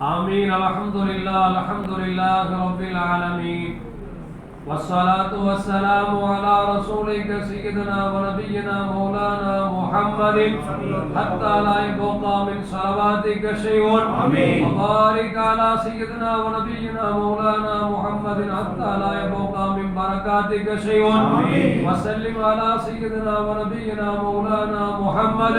آمين. الحمد لله الحمد لله رب العالمين. والصلاة والسلام على رسولك سيدنا ونبينا مولانا محمد. حتى لا يبقى من صلواتك شيء. وبارك على سيدنا ونبينا مولانا محمد. حتى لا يبقى من بركاتك شيء. وسلم على سيدنا ونبينا مولانا محمد.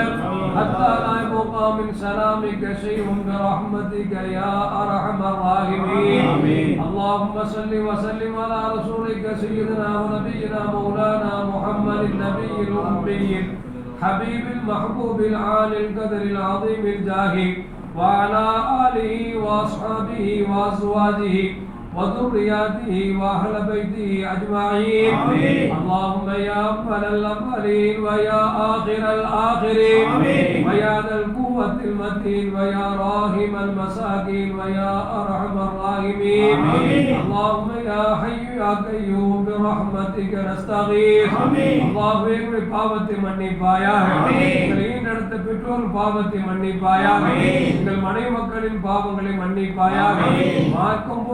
حتى لا يبقى من سلامك شيء برحمتك يا أرحم الراحمين آمين. اللهم صل وسلم على رسولك سيدنا ونبينا مولانا محمد النبي الأمي حبيب المحبوب العالي القدر العظيم الجاه وعلى آله وأصحابه وأزواجه وذرياته وأهل بيته أجمعين آمين. اللهم يا أول الأولين ويا آخر الآخرين آمين. ويا ذا القوة المتين ويا راحم المساكين ويا أرحم الراحمين آمين. اللهم يا حي يا قيوم برحمتك نستغيث آمين. اللهم எங்களுடைய பாவத்தை மன்னிப்பாயாக ஆமென். எங்களை ஈண்டெடுத்த பெற்றோர் பாவத்தை மன்னிப்பாயாக ஆமென். எங்கள் மனைவி மக்களின் பாவங்களை மன்னிப்பாயாக ஆமென். மார்க்கம்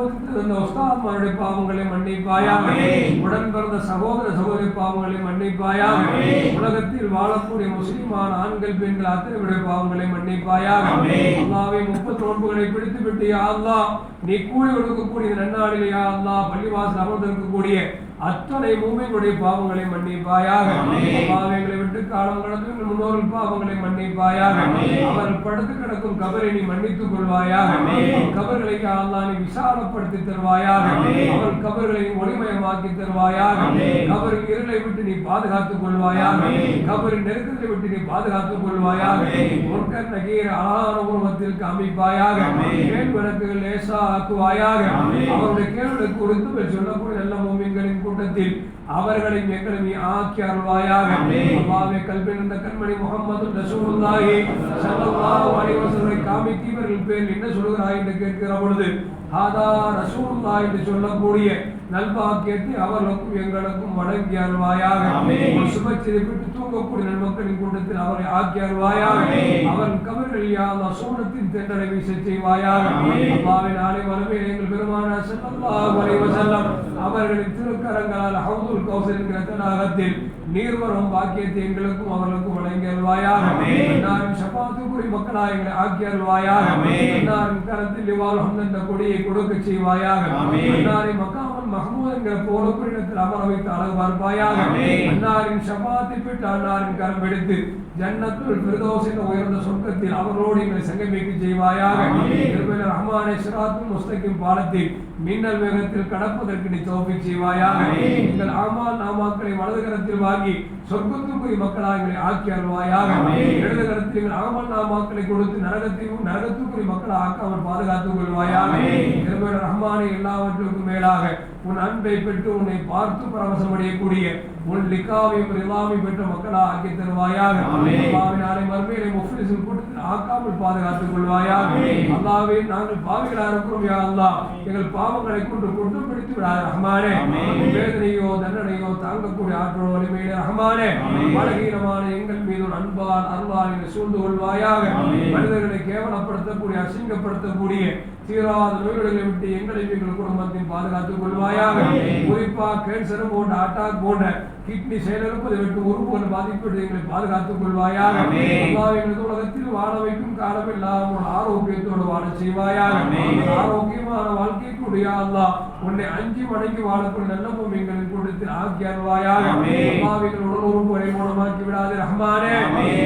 இருந்த உஸ்தாத்மாருடைய பாவங்களை மன்னிப்பாயாக ஆமென். உடன் பிறந்த சகோதர சகோதரி பாவங்களை மன்னிப்பாயாக ஆமென். உலகத்தில் வாழக்கூடிய முஸ்லிமான ஆண்கள் பெண்கள் அத்தனை பாவங்களை மன்னிப்பாயாக ஆமென். அல்லாவை முப்பத்தி நோன்புகளை பிடித்து விட்டு யா அல்லாஹ் நீ கூலி கொடுக்கக்கூடிய நன்னாளிலே யா அல்லாஹ் பள்ளிவாசல் அமர்ந்திருக்கக்கூடிய அத்தனை மூமிகளுடைய பாவங்களை மன்னிப்பாயாக. பாவங்களை விட்டு காலம் கடந்து முன்னோர்கள் பாவங்களை மன்னிப்பாயாக. அவர் படுத்து கிடக்கும் கபரை நீ மன்னித்துக் கொள்வாயாக. கபர்களை யா அல்லாஹ் நீ விசாலப்படுத்தி தருவாயாக. அவர் கபர்களை ஒளிமயமாக்கி தருவாயாக. கபரின் இருளை விட்டு நீ பாதுகாத்துக் கொள்வாயாக. கபரின் நெருக்கத்தை விட்டு நீ பாதுகாத்துக் கொள்வாயாக ஆமென். முற்கர் நகீர் அழகான உருவத்திற்கு அமைப்பாயாக ஆமென். கேள் விளக்குகள் லேசா ஆக்குவாயாக ஆமென். அவருடைய கேள்விகளுக்கு உறுத்து சொல்லக்கூடிய நல்ல மூமின்களின் கூட்டத்தில் அவர்களை எங்களை ஆக்கி அருள்வாயாக ஆமென். அல்லாஹ்வே கல்பில் இருந்த கண்மணி முகமது ரசூலுல்லாஹி ஸல்லல்லாஹு அலைஹி வஸல்லம் காமிக்கு இவர்கள் பேர் என்ன சொல்கிறாய் என்று கேட்கிற பொழுது ஹாதா ரசூலுல்லாஹ் என்று சொல்லக்கூடிய நல்பாக்கியத்தை அவர்களுக்கும் எங்களுக்கும் வழங்கி அருள்வாயாக சுபச்சிதை விட்டு தூங்கக்கூடிய நன்மக்களின் கூட்டத்தில் அவரை ஆக்கி அருள்வாயாக. அவன் கபர்கள் யாதா சூனத்தின் தென்றலை வீச செய்வாயாக. அல்லாவின் நாளை வரவே எங்கள் பெருமான ஸல்லல்லாஹு அலைஹி வஸல்லம் அவர்களின் திருக்கரங்களால் ஹவுதுல் கௌசர் என்கிற தடாகத்தில் நீர்வரும் பாக்கியத்தை எங்களுக்கும் அவர்களுக்கும் வழங்கி அருள்வாயாக ஆமென். அன்னாரின் ஷபாத்துக்குரிய மக்களாக எங்களை ஆக்கி ஆமென். அன்னாரின் கரத்தில் இவ்வாறு கொடியை கொடுக்க செய்வாயாக ஆமென். அன்னாரை மக்காமல் மஹமூத் என்கிற போலப்படினத்தில் அமர வைத்து அழகு பார்ப்பாயாக. அன்னாரின் ஷபாத்தை பெற்று அன்னாரின் கரம் எடுத்து ஜன்னத்துல் ஃபிர்தௌஸ் என்ற உயர்ந்த சொர்க்கத்தில் அவரோடு எங்களை சங்கமிக்க செய்வாயாக ரஹ்மானை சிராத்தும் முஸ்தகிம் பாலத்தில் மின்னல் வேகத்தில் கடப்பதற்கு நீ தோப்பிக் செய்வாயாக. எங்கள் ஆமால் நாமாக்களை வலது கரத்தில் வாங்கி சொர்க்கத்துக்குரிய மக்களாக எங்களை ஆக்கி அருள்வாயாக. இடது கரத்தில் எங்கள் ஆமால் நாமாக்களை கொடுத்து நரகத்தையும் நரகத்துக்குரிய மக்களை ஆக்காமல் பாதுகாத்துக் கொள்வாயாக. ரஹ்மானை எல்லாவற்றுக்கும் மேலாக உன் அன்பை பெற்று உன்னை பார்த்து பரவசம் அடையக்கூடிய உன் லிக்காவையும் ரிலாவையும் பெற்ற மக்களா ஆக்கி தருவாயாக. நாளை மறுமையிலே முஃப்லிஸின் கூட்டத்தில் ஆக்காமல் பாதுகாத்துக் கொள்வாயாக. ஆமென். அல்லாஹ்வே நாங்கள் பாவிகளாக இருக்கிறோம் யா எங்கள் பாவங்களை கொண்டு குற்றம் பிடித்து விடாத ரஹ்மானே. வேதனையோ தண்டனையோ தாங்கக்கூடிய ஆற்றல் வலிமையிலே ரஹ்மானே. பலகீனமான எங்கள் மீது ஒரு அன்பால் என்னை சூழ்ந்து கொள்வாயாக. மனிதர்களை கேவலப்படுத்தக்கூடிய அசிங்கப்படுத்தக்கூடிய தீராத நோய்களை விட்டு எங்களை எங்கள் குடும்பத்தையும் பாதுகாத்துக் கொள்வாயாக. ஆமென். குறிப்பா கேன்சர் போன்ற அட்டாக் போன்ற கிட்னி செயலிழப்பதை விட்டு உறுப்புகள் பாதிப்பது எங்களை பாதுகாத்துக் கொள்வாயாக. எங்களது உலகத்தில் வாழ வைக்கும் காலமெல்லாம் உன் ஆரோக்கியத்தோடு வாழ செய்வாயாக. ஆரோக்கியமான வாழ்க்கைக்குடைய அல்லாஹ் உன்னை அஞ்சி வணங்கி வாழக்கூடிய நல்ல எங்களின் கூட்டத்தில் ஆக்கி அருள்வாயாக ஆமென். அல்லாஹ் எங்கள் உடல் உறுப்புகளை குணமாக்கி விடாதே ரஹ்மானே.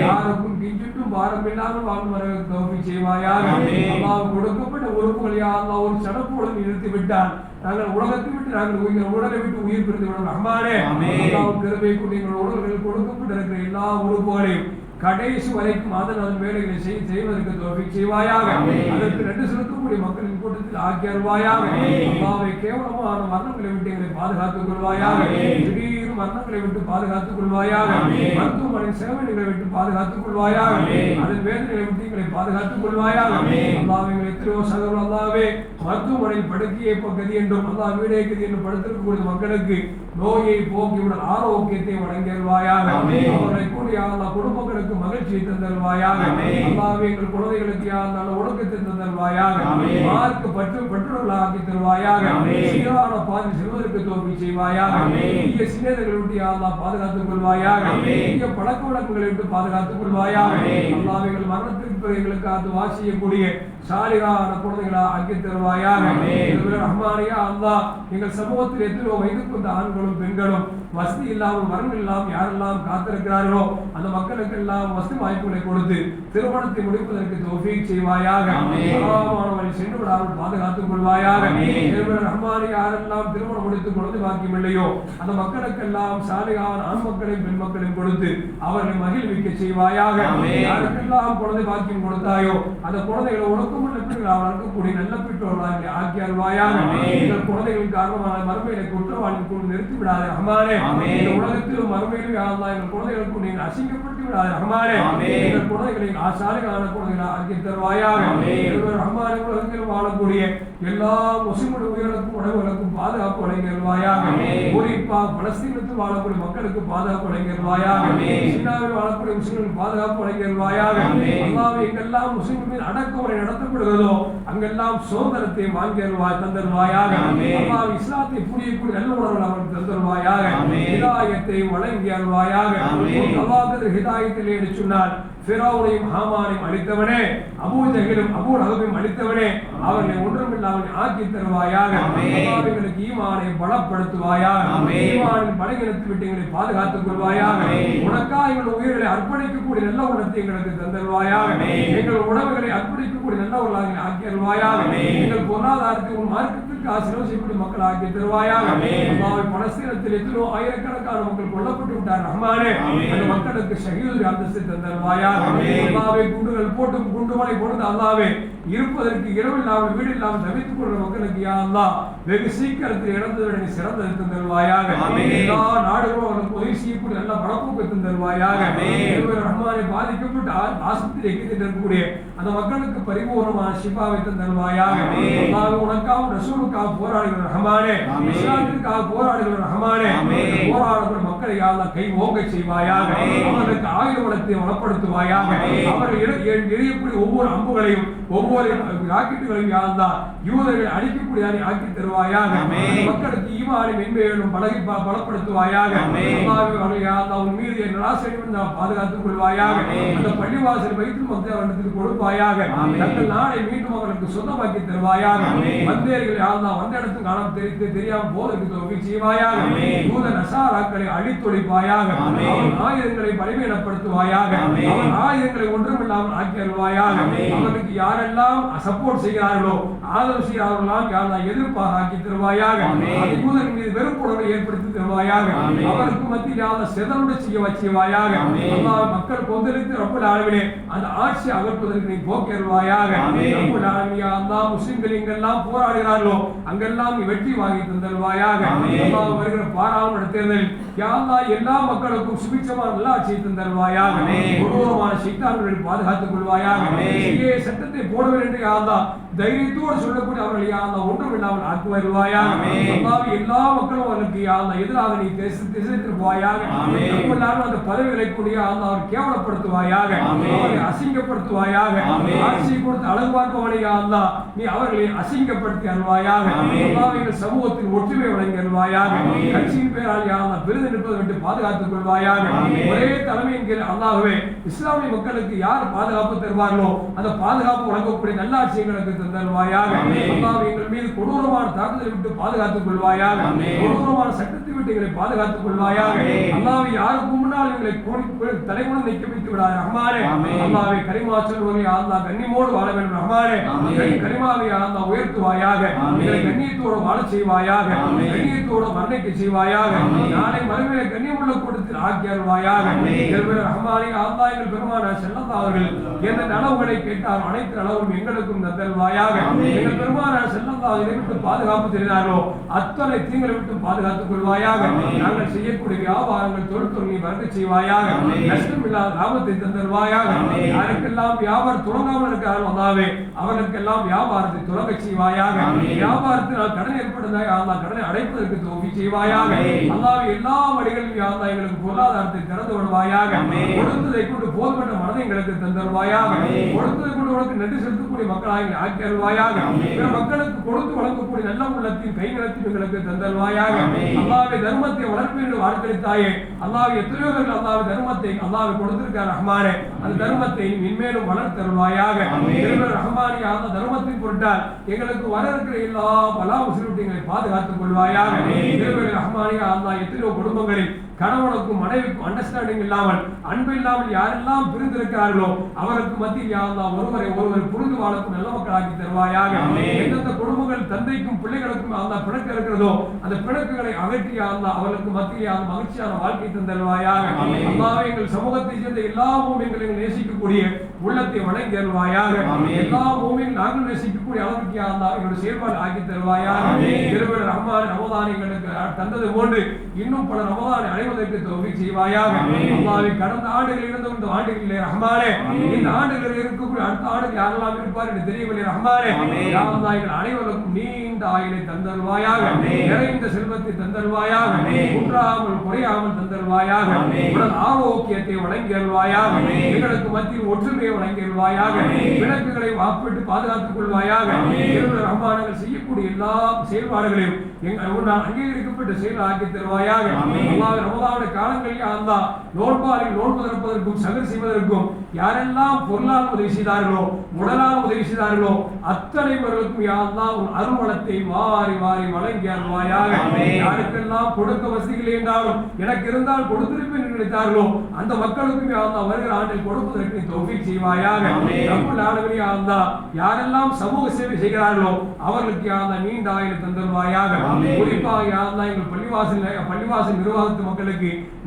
யாருக்கும் கிஞ்சிட்டும் பாரம் இல்லாமல் வாழ்ந்து வர தோப்பி செய்வாயாக. அல்லாஹ் கொடுக்கப்பட்ட உறுப்புகள் யா அல்லாஹ் ஒரு சடப்புடன் நிறுத்தி விட்டால் நாங்கள் உலகத்தை விட்டு நாங்கள் உயிர் உடலை விட்டு உயிர் பிரிந்து விடும் ரஹ்மானே. அல்லாஹ் கிருபை கொண்டு எங்கள் உடல்கள் கொடுக்கப்பட்டிருக்கிற எல்லா உறுப்புகளையும் கடைசி வரைக்கும் அதன் வேலைகளை செய் செய்வதற்கு தோல்வி செய்வாயாக. அதற்கு நன்றி செலுத்தக்கூடிய மக்களின் கூட்டத்தில் ஆக்கி அருள்வாயாக ஆமென். அல்லாவை கேவலமான மரணங்களை விட்டு எங்களை பாதுகாத்துக் கொள்வாயாக. திடீர் திடீர் மரணங்களை விட்டு பாதுகாத்துக் கொள்வாயாக. மருத்துவமனை செலவினங்களை விட்டு பாதுகாத்துக் கொள்வாயாக. அதன் வேதனைகளை விட்டு எங்களை பாதுகாத்துக் கொள்வாயாக எங்கள் எத்தனையோ சகோதரர் அல்லாவே மருத்துவமனையில் படுக்கையை பகுதி என்றும் அல்லாஹ் வீடே கதி என்று படுத்திருக்கக்கூடிய மக்களுக்கு நோயை போக்கிவிட ஆரோக்கியத்தை வழங்கிடுவாயாக. அவர்களை கூடிய குடும்பங்களுக்கு மகிழ்ச்சியை தந்தருவாயாக. அல்லாவே எங்கள் குழந்தைகளுக்கு யாருந்தாலும் ஒழுக்கத்தை தந்தருவாயாக. மார்க்கு பற்று பற்றுள்ள ஆக்கி தருவாயாக. சீரான பாதி செல்வதற்கு தோல்வி செய்வாயாக. சின்னங்களை விட்டு யாரெல்லாம் பாதுகாத்துக் கொள்வாயாக. தீய பழக்க வழக்கங்களை விட்டு பாதுகாத்துக் கொள்வாயாக. அல்லாஹ் எங்கள் மரணத்திற்கு எங்களுக்கு அது வாசியக்கூடிய சாலிகான குழந்தைகளா ஆக்கி தருவாயாக ரஹ்மானியா அல்லாஹ் எங்கள் சமூகத்தில் எத்தனையோ வயதுக்கு வந்த ஆண்களும் பெண்களும் வசதி இல்லாமல் வரன் இல்லாமல் யாரெல்லாம் காத்திருக்கிறார்களோ அந்த மக்களுக்கு எல்லாம் வசதி வாய்ப்புகளை கொடுத்து திருமணத்தை முடிப்பதற்கு தௌஃபீக் செய்வாயாக. சலாமானவரை சென்று விடாமல் பாதுகாத்துக் கொள்வாயாக ஆமென். திருமண ரஹ்மானி யாரெல்லாம் திருமணம் முடித்து குழந்தை பாக்கியம் இல்லையோ அந்த மக்களுக்கெல்லாம் சாலிகான ஆண் மக்களையும் பெண் மக்களையும் கொடுத்து அவர்களை மகிழ்விக்க செய்வாயாக. யாருக்கெல்லாம் குழந்தை பாக்கியம் கொடுத்தாயோ அந்த குழந்தைகளை ஒழுக்கமுள்ள பிள்ளைகள் வளர்க்கக்கூடிய நல்ல பெற்றோர்களாக ஆக்கி அருள்வாயாக ஆமென். எங்கள் குழந்தைகளின் காரணமான மறுமையில குற்றவாளி கொண்டு நிறுத்தி விடாத ரஹ்மானே. இந்த உலகத்திலும் மறுமையிலும் யாரெல்லாம் எங்கள் குழந்தைகளுக்கு நீங்கள் அசிங்கப்படுத்தி விடாத ரஹ்மானே. எங்கள் குழந்தைகளின் ஆசாரிகளான குழந்தைகளை ஆக்கி தருவாயாக ரஹ்மானே உலகத்தில் வாழக்கூடிய எல்லா முஸ்லிமுடைய உயிர்களுக்கும் உணவுகளுக்கும் பாதுகாப்பு வழங்கிடுவாயாக ஆமென். குறிப்பா பலஸ்தீனத்தில் வாழக்கூடிய மக்களுக்கு பாதுகாப்பு வழங்கிடுவாயாக. சீனாவில் வாழக்கூடிய முஸ்லிம்களுக்கு பாதுகாப்பு வழங்கிடுவாயாக. அல்லாஹ் எங்கெல்லாம் முஸ்லிம்களின் அடக்குமுறை நடத்தப்படுகிறதோ அங்கெல்லாம் சுதந்திரத்தை வாங்கிடுவாய் தந்தருவாயாக. அல்லாஹ் இஸ்லாத்தை புரியக்கூடிய நல்ல உணர்வு அவருக்கு தந்தருவாயாக. ஹிதாயத்தை வழங்கி அருள்வாயாக ஆமென். அல்லாஹ் ஹிதாயத்தில் சொன்னால் ஃபிரௌனையும் ஹாமானையும் அழித்தவனே அபூ ஜஹிலும் அபூ லஹபையும் அழித்தவனே அவர்களை ஒன்றுமில்லாமல் ஆக்கி தருவாயாக ஈமானை பலப்படுத்துவாயாக. ஈமானின் பலகீனத்தை விட்டு எங்களை பாதுகாத்துக் கொள்வாயாக ஆமென். உனக்காக எங்கள் உயிர்களை அர்ப்பணிக்கக்கூடிய நல்ல உணத்தை எங்களுக்கு தந்தருவாயாக. எங்கள் உணவுகளை அர்ப்பணிக்கக்கூடிய நல்ல உலகங்களை ஆக்கி அருள்வாயாக. எங்கள் பொருளாதாரத்தை உன் மார்க்கத்திற்கு ஆசீர்வாதம் செய்யக்கூடிய மக்கள் ஆக்கி தருவாயாக. அல்லாஹ்வை பலஸ்தீனத்தில் எத்தனோ ஆயிரக்கணக்கான மக்கள் கொல்லப்பட்டு விட்டார் ரஹ்மானே. அந்த மக்களுக்கு ஷஹீது அந்தஸ்து தந்தருவாயாக அல்லாவே குண்டுகள் போட்டும் குண்டுமலை போட்டு அல்லாவே இருப்பதற்கு இரவு இல்லாமல் வீடு இல்லாமல் தவித்துக் கொள்ற மக்களுக்கு யா அல்லாஹ் வெகு சீக்கிரத்தில் சிறந்ததை தந்தருவாயாக ஆமென். எல்லா நாடுகளும் அவர்களுக்கு உதவி செய்யக்கூடிய நல்ல பழப்போக்கு தந்தருவாயாக ஆமென். இருவர் ரஹ்மானை பாதிக்கப்பட்டு ஆஸ்பத்திரி எக்கிட்டு இருக்கக்கூடிய அந்த மக்களுக்கு பரிபூர்ணமான ஆமென். அல்லாஹ் உனக்காக ரசூலுக்காக போராடுகிற ரஹ்மானே. இஸ்லாத்திற்காக போராடுகிற ரஹ்மானே. போராடுகிற மக்களை யா அல்லாஹ் கை ஓங்க செய்வாயாக. அவர்களுக்கு ஆயுத வளத்தை வளப்படுத்துவாயாக. அவர்கள் எரி- எரி- எரியக்கூடிய ஒவ்வொரு அம்புகளையும் ஒவ்வொரு ராக்கெட்டுகளையும் யா அல்லாஹ் யூதர்களை அழிக்கக்கூடியதை ஆக்கி தருவாயாக மக்களுக்கு ஈமானை மென்மையிலும் பலகி ப- பலப்படுத்துவாயாக உன் மீது என் ராசையும் நான் பாதுகாத்துக் கொள்வாயாக. அந்த பள்ளிவாசல் வைத்து மக்கள் அவர்களுக்கு கொடுப்பாயாக. தங்கள் நாளை மீண்டும் அவர்களுக்கு சொந்தமாக்கி தருவாயாக. வந்தேர்கள் யா அல்லாஹ் வந்த இடத்துக்கு காணாம தெரிந்து தெரியாம போதற்கு தோல்வி செய்வாயாக. யூத நசாராக்களை அழித்தொழிப்பாயாக. அவன் ஆயுதங்களை பலவீனப்படுத்துவாயாக. அவன் ஆயுதங்களை ஒன்றுமில்லாமல் ஆக்கி அருள்வாயாக. அவனுக்கு யாரெல்லாம் சப்போர்ட் செய்கிறார்களோ ஆதரவு செய்கிறார்களாம் யாரெல்லாம் எதிர்ப்பாக ஆக்கி தருவாயாக. ஆமென். அது யூதரின் மீது வெறுப்புணர்வை ஏற்படுத்தி தருவாயாக. அவருக்கு மத்தியில் யாரெல்லாம் சிதறுட செய்ய வச்சுவாயாக மக்கள் கொந்தளித்து ரப்பல் ஆலமீனே அந்த ஆட்சி அகற்றுவதற்கு நீ போக்கி அருள்வாயாக ஆமென். ரப்பல் ஆலமீன் யா அல்லாஹ் முஸ்லிம்கள் எங்கெல்லாம் போராடுகிறார்களோ அங்கெல்லாம் நீ வெற்றி வாங்கி தந்தருவாயாக. வருகிற பாராளுமன்ற தேர்தலில் யா அல்லாஹ் எல்லா மக்களுக்கும் சுபிட்சமான நல்லாட்சியை தந்தருவாயாக. ஆமென். கொடூரமான சித்தான்களை பாதுகாத்துக் கொள்வாயாக. சட்டத்தை போட வேண்டும் என்று யா அல்லாஹ் தைரியத்தோடு சொல்லக்கூடிய அவர்கள் யா அல்லாஹ் ஒன்றும் இல்லாமல் ஆக்கி வருவாயாக ஆமென். அல்லாஹ் எல்லா மக்களும் அவர்களுக்கு யா அல்லாஹ் எதிராக நீ திசை திசை திருப்புவாயாக ஆமென். எல்லாரும் அந்த பதவிகளை கூடிய அல்லாஹ் அவர் கேவலப்படுத்துவாயாக. அவரை அசிங்கப்படுத்துவாயாக ஆமென். ஆட்சி கொடுத்து அழகு பார்ப்பவனை யா அல்லாஹ் நீ அவர்களை அசிங்கப்படுத்தி. அல்லாஹ் எங்கள் சமூகத்தில் ஒற்றுமை வழங்கி ஆமென். கட்சியின் பேரால் யா அல்லாஹ் விருது நிற்பதை விட்டு பாதுகாத்துக் கொள்வாயாக. ஒரே தலைமையின் கீழ் அல்லாஹ்வே இஸ்லாமிய மக்களுக்கு யார் பாதுகாப்பு தருவார்களோ அந்த பாதுகாப்பு வழங்கக்கூடிய நல்லாட்சி எங்களுக்கு தந்தருவாயாக. அல்லாஹ் எங்கள் மீது கொடூரமான தாக்குதலை விட்டு பாதுகாத்துக் கொள்வாயாக. கொடூரமான சட்டத்தை விட்டு எங்களை பாதுகாத்துக் கொள்வாயாக ஆமென். அல்லாஹ் யாருக்கு முன்னால் எங்களை கோணி தலைமுறை நிற்க வைத்து விடாத ரஹ்மானே ஆமென். அல்லாஹ்வை கரிமா சொல்வதை அல்லாஹ் கண்ணியமோடு வாழ வேண்டும் ரஹ்மானே கரிமாவை அல்லாஹ் உயர்த்துவாயாக. எங்களை கண்ணியத்தோடு வாழ செய்வாயாக. கண்ணியத்தோடு மரணிக்க செய்வாயாக. நாளை மறுமையில கண்ணியமுள்ள கூட்டத்தில் ஆக்கி அருள்வாயாக ஆமென். ரஹ்மானே அல்லாஹ் எங்கள் பெருமான செல்லந்தா அவர்கள் எந்த நலவுகளை கேட்டாலும் அனைத்து நலவும் எங்களுக்கும் தந்தல்வாயாக எங்கள் பெருமானார் இதை விட்டு பாதுகாப்பு தெரிந்தார்களோ அத்தனை தீங்களை விட்டு பாதுகாத்துக் கொள்வாயாக. நாங்கள் செய்யக்கூடிய வியாபாரங்கள் தொழில் நீ வரது செய்வாயாக. நஷ்டம் இல்லாத லாபத்தை தந்தல்வாயாக யாருக்கெல்லாம் வியாபாரம் தொடங்காமல் இருக்கிறார்கள் அல்லாவே அவர்களுக்கெல்லாம் வியாபாரத்தை தொடங்க செய்வாயாக. வியாபாரத்தினால் கடன் ஏற்படுவதாக அல்லா கடனை அடைப்பதற்கு தோல்வி செய்வாயாக. அல்லாவே எல்லா வழிகளிலும் எங்களுக்கு பொருளாதாரத்தை திறந்து விடுவாயாக கொடுத்ததை கொண்டு போதுமன்ற மனதை எங்களுக்கு தந்தருவாயாக கொடுத்ததை கொண்டு உனக்கு நன்றி செலுத்தக்கூடிய மக்களாக ஆக்கி அருள்வாயாக. பிற மக்களுக்கு கொடுத்து வழங்கக்கூடிய நல்ல உள்ளத்தையும் கை நிலத்தையும் எங்களுக்கு தந்தருவாயாக அல்லாவே தர்மத்தை வளர்ப்பு என்று வார்த்தளித்தாயே அல்லாவே எத்தனையோ பேர் அல்லாவே தர்மத்தை அல்லாவே கொடுத்திருக்கார் ரஹ்மானே. அந்த தர்மத்தை மென்மேலும் வளர்த்தருவாயாக திருமண ரஹ்மானி அந்த தர்மத்தின் பொருட்டால் எங்களுக்கு வர இருக்கிற எல்லா பலா முஸ்லிம் எங்களை பாதுகாத்துக் கொள்வாயாக. திருமண ரஹ்மானி அல்லா எத்தனையோ குடும்பங்களில் கணவனுக்கும் மனைவிக்கும் அண்டர்ஸ்டாண்டிங் இல்லாமல் அன்பு இல்லாமல் யாரெல்லாம் பிரிந்திருக்கிறார்களோ அவருக்கு மத்தியில் யாழ்லா ஒருவரை ஒருவர் புரிந்து வாழக்கும் நல்ல மக்களாக்கி தருவாயாக. எந்தெந்த குடும்பங்கள் தந்தைக்கும் பிள்ளைகளுக்கும் அந்த பிணக்கு இருக்கிறதோ அந்த பிணக்குகளை அகற்றி ஆழ்ந்தா அவர்களுக்கு மத்தியில் அந்த மகிழ்ச்சியான வாழ்க்கை தந்தருவாயாக அல்லாவே எங்கள் சமூகத்தை சேர்ந்த எல்லா மூமியங்களும் எங்கள் நேசிக்கக்கூடிய உள்ளத்தை வணங்கி தருவாயாக. எல்லா மூமியும் நாங்கள் நேசிக்கக்கூடிய அளவுக்கு ஆழ்ந்தா எங்களுடைய செயல்பாடு ஆக்கி தருவாயாக. திருவிழா ரஹ்மான் ரமதான் எங்களுக்கு தந்தது போன்று இன்னும் பல ரமதானை அடைவதற்கு தோல்வி செய்வாயாக. அல்லாவே கடந்த ஆண்டுகள் இருந்த இந்த ஆண்டுகளிலே ரஹ்மானே. இந்த ஆண்டுகளில் இருக்கக்கூடிய அடுத்த ஆண்டுகள் யாரெல்லாம் இருப்பார் என்று தெரியவில்லை ரஹ்மானே. எங்கள் அனைவருக்கும் நீண்ட ஆயுளை தந்தருவாயாக நிறைந்த செல்வத்தை தந்தருவாயாக குன்றாமல் குறையாமல் தந்தருவாயாக உடல் ஆரோக்கியத்தை வழங்கி அருள்வாயாக. எங்களுக்கு மத்தியில் ஒற்றுமையை வழங்கி அருள்வாயாக. விளக்குகளை வாப்பிட்டு பாதுகாத்துக் கொள்வாயாக. ரஹ்மானங்கள் செய்யக்கூடிய எல்லா செயல்பாடுகளையும் எங்கள் அங்கீகரிக்கப்பட்ட செயல் ஆக்கி தருவாயாக அல்லாஹ் ரமதானுடைய காலங்களில் நோன்பாளில் நோன்பு திறப்பதற்கும் சகர் செய்வதற்கும் யாரெல்லாம் பொருளால் உதவி செய்தார்களோ உடலால் உதவி செய்தார்களோ அத்தனை பேர்களுக்கும் யாரெல்லாம் உன் அருள்வளத்தை வாரி வாரி வழங்கி அருள்வாயாக. யாருக்கெல்லாம் கொடுக்க வசதிகள் என்றாலும் எனக்கு இருந்தால் கொடுத்திருப்பேன் நினைத்தார்களோ அந்த மக்களுக்கும் யாரெல்லாம் வருகிற ஆண்டில் கொடுப்பதற்கு தௌஃபீக் செய்வாயாக. ரப்புல் ஆலமீன் யாரெல்லாம் யாரெல்லாம் சமூக சேவை செய்கிறார்களோ அவர்களுக்கு யாரெல்லாம் நீண்ட ஆயுள் தந்தருவாயாக குறிப்பாக யாரெல்லாம் எங்கள் பள்ளிவாசல் பள்ளிவாசல் நிர்வாகத்து மக்களுக்கு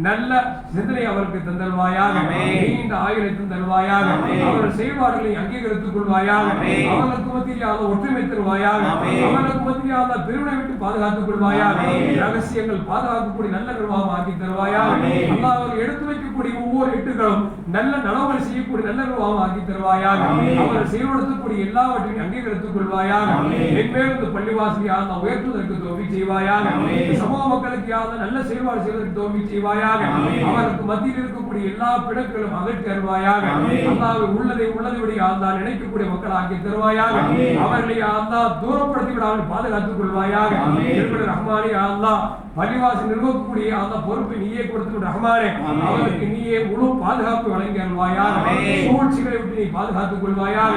நல்ல சிந்தனை அவருக்கு தந்தல்வாயாக நீண்ட ஆயுளை தந்தல்வாயாக அவர்கள் செயல்பாடுகளை அங்கீகரித்துக் கொள்வாயாக. அவர்களுக்கு மத்தியில் ஒற்றுமை தருவாயாக. அவர்களுக்கு மத்தியில் பெருமை விட்டு பாதுகாத்துக் கொள்வாயாக. ரகசியங்கள் பாதுகாக்கக்கூடிய நல்ல நிர்வாகம் ஆக்கி தருவாயாக அவர்கள் எடுத்து வைக்கக்கூடிய ஒவ்வொரு எட்டுகளும் நல்ல நலவுகள் செய்யக்கூடிய நல்ல நிர்வாகம் ஆக்கி தருவாயாக அவர்கள் செயல்படுத்தக்கூடிய எல்லாவற்றையும் அங்கீகரித்துக் கொள்வாயாக. மென்மேலும் இந்த பள்ளிவாசலை யாரும் உயர்த்துவதற்கு தோல்வி செய்வாயாக. சமூக மக்களுக்கு நல்ல செயல்பாடு செய்வதற்கு தோல்வி செய்வாயாக. அவருக்கு மத்தியில் இருக்கக்கூடிய எல்லா பிணக்குகளும் அகற்றி தருவாயாக. அல்லாவை உள்ளதை உள்ளதை ஆந்தா நினைக்கக்கூடிய மக்கள் ஆக்கி தருவாயாக. அவர்களை ஆந்தா தூரப்படுத்தி விடாமல் பாதுகாத்துக் கொள்வாயாக. ரஹ்மானி ஆந்தா பள்ளிவாசல் நிர்வகிக்கக்கூடிய அந்த பொறுப்பை நீயே கொடுத்து ரஹ்மானே. அவருக்கு நீயே முழு பாதுகாப்பு வழங்கி அருள்வாயாக சூழ்ச்சிகளை விட்டு நீ பாதுகாத்துக் கொள்வாயாக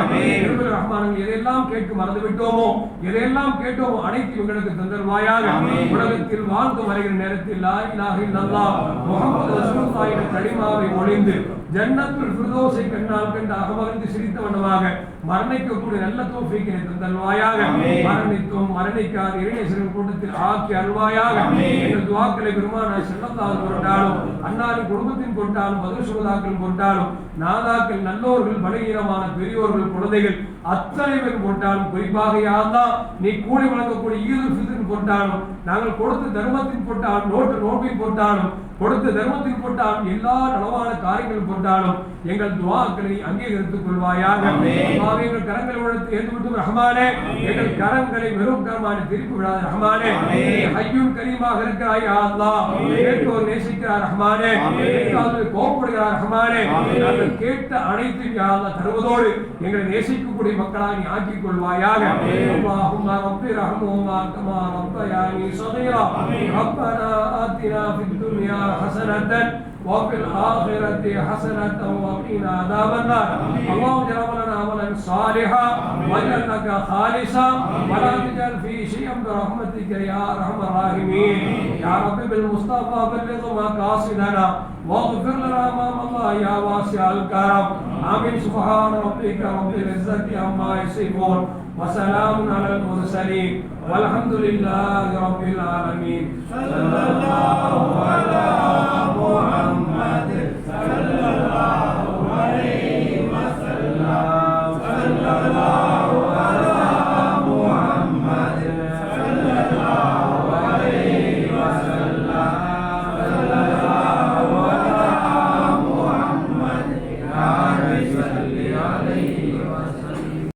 ரஹ்மான் எதையெல்லாம் கேட்க மறந்து விட்டோமோ எதையெல்லாம் கேட்டோமோ அனைத்து எங்களுக்கு தந்தருவாயாக உலகத்தில் வாழ்ந்து வருகிற நேரத்தில் லா இலாஹ இல்லல்லாஹ் முஹம்மது ரசூலுல்லாஹ் என்ற கலிமாவை ஒளிந்து ஜன்னத்துல் ஃபிர்தௌஸை கண்ணால் கண்டு அகமகிழ்ந்து சிரித்த வண்ணமாக மரணிக்கக்கூடிய நல்ல தோஃபிக்கினை தந்தல்வாயாக மரணித்தும் மரணிக்காத இறைநேசரின் கூட்டத்தில் ஆக்கி அருள்வாயாக. எங்கள் துவாக்களை பெருமான செல்லத்தால் கொண்டாலும் அன்னாரின் குடும்பத்தின் கொண்டாலும் பதில் சுகதாக்கள் பொருட்டாலும் நாதாக்கள் நல்லோர்கள் பலகீனமான பெரியோர்கள் குழந்தைகள் அத்தனை பேர் போட்டாலும் குறிப்பாக யார்தான் நீ கூலி வழங்கக்கூடிய ஈது ஃபித்ரின் போட்டாலும் நாங்கள் கொடுத்த தர்மத்தின் போட்டாலும் நோட்டு நோட்டின் போட்டாலும் கொடுத்த தர்மத்தில் போட்டாலும் எல்லா நலவான காரியங்களும் போட்டாலும் எங்கள் துவாக்களை அங்கீகரித்துக் கொள்வாயாக. எங்கள் கரங்களை உழைத்து ஏந்து விட்டு ரஹ்மானே எங்கள் கரங்களை வெறும் கரமான திருப்பி விடாத ரஹ்மானே. ஹய்யுன் கரீமாக இருக்கிறாய் யா அல்லாஹ். கேட்பவர் நேசிக்கிறார் ரஹ்மானே. கேட்காதவர் கோபப்படுகிறார் ரஹ்மானே. நாங்கள் கேட்ட அனைத்தையும் யா அல்லாஹ் தருவதோடு எங்களை நேசிக்கக்கூடிய மக்களாக நீ ஆக்கிக் கொள்வாயாக அல்லாஹும்ம ரப்பி ரஹ்முஹுமா கமா ரப்பயானி صغيرا ربنا آتنا في الدنيا حسنة وفي الآخرة حسنة وقنا عذاب النار اللهم اجعل لنا عملا صالحا واجعل لك خالصا ولا تجعل فيه شيئا برحمتك يا أرحم الراحمين يا رب بالمصطفى بلغ مقاصدنا واغفر لنا امام الله يا واسع الكرم امين سبحان ربك رب العزه عما يصفون. وسلام على المرسلين. والحمد لله رب العالمين. صلى الله على محمد